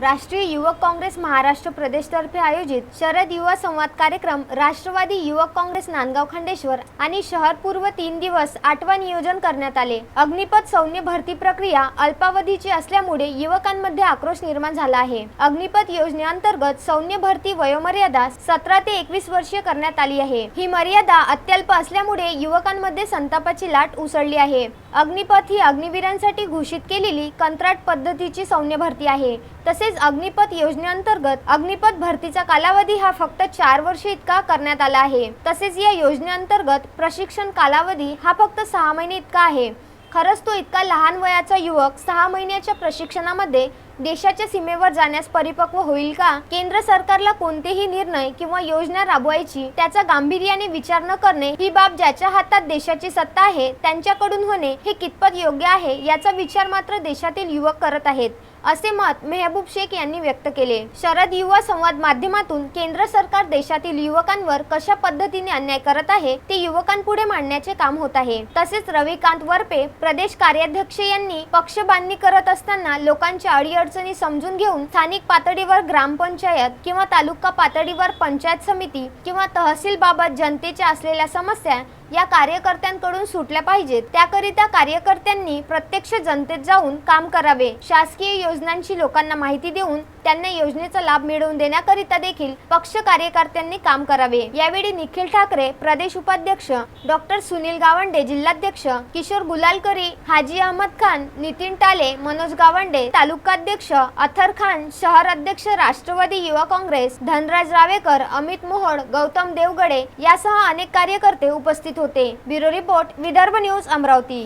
राष्ट्रीय युवक काँग्रेस महाराष्ट्र प्रदेशतर्फे आयोजित शरद युवा संवाद कार्यक्रम राष्ट्रवादी युवक काँग्रेस नांदगाव खंडेश्वर आणि शहर पूर्व तीन दिवस आठवा नियोजन करण्यात आले. अग्निपथ सौम्य भरती प्रक्रिया अल्पावधीची असल्यामुळे युवकांमध्ये आक्रोश निर्माण झाला आहे. अग्निपथ योजनेअंतर्गत सौम्य भरती वयोमर्यादा सतरा ते एकवीस वर्षीय करण्यात आली आहे. ही मर्यादा अत्यल्प असल्यामुळे युवकांमध्ये संतापाची लाट उसळली आहे. अग्निपथ ही अग्निवीरांसाठी घोषित केलेली कंत्राट पद्धतीची सौम्य भरती आहे. तसेच अग्निपथ योजनेअंतर्गत अग्निपथ भरतीचा कालावधी हा फक्त चार वर्ष इतका करण्यात आला आहे. तसेच या योजनेअंतर्गत प्रशिक्षण कालावधी हा फक्त सहा महिने इतका आहे. खरंच तो इतका लहान वयाचा युवक सहा महिन्याच्या प्रशिक्षणामध्ये देशाच्या सीमेवर जाण्यास परिपक्व होईल का? केंद्र सरकारला कोणतेही निर्णय किंवा योजना राबवायची त्याचा गांभीर्याने विचार न करणे ही बाब ज्याच्या हातात देशाची सत्ता आहे त्यांच्याकडून होणे हे कितपत योग्य आहे याचा विचार मात्र देशातील युवक करत आहेत असे मत मेहबूब शेख यांनी व्यक्त केले. शरद युवा संवाद माध्यमातून केंद्र सरकार देशातील युवकांवर कशा पद्धतीने अन्याय करत आहे ते युवकांपुढे मांडण्याचे काम होत आहे. तसेच रविकांत वरपे प्रदेश कार्याध्यक्ष यांनी पक्ष बांधणी करत असताना लोकांच्या अडचणी समजून घेऊन स्थानिक पातळीवर ग्रामपंचायत किंवा तालुका पातळीवर पंचायत समिती किंवा तहसील बाबत जनतेच्या असलेल्या समस्या या कार्यकर्त्यांकडून सुटल्या पाहिजेत. त्याकरिता कार्यकर्त्यांनी प्रत्यक्ष जनतेत जाऊन काम करावे. शासकीय योजनांची लोकांना माहिती देऊन त्यांना योजनेचा लाभ मिळवून देण्याकरिता देखील पक्ष कार्यकर्त्यांनी काम करावे. यावेळी निखिल ठाकरे प्रदेश उपाध्यक्ष डॉक्टर सुनील गावंडे जिल्हाध्यक्ष किशोर गुलालकरी हाजी अहमद खान नितीन टाले मनोज गावंडे तालुकाध्यक्ष अथर खान शहर अध्यक्ष राष्ट्रवादी युवा काँग्रेस धनराज रावेकर अमित मोहोळ गौतम देवगडे यासह अनेक कार्यकर्ते उपस्थित होते. होते. Bureau report Vidarbha news Amravati.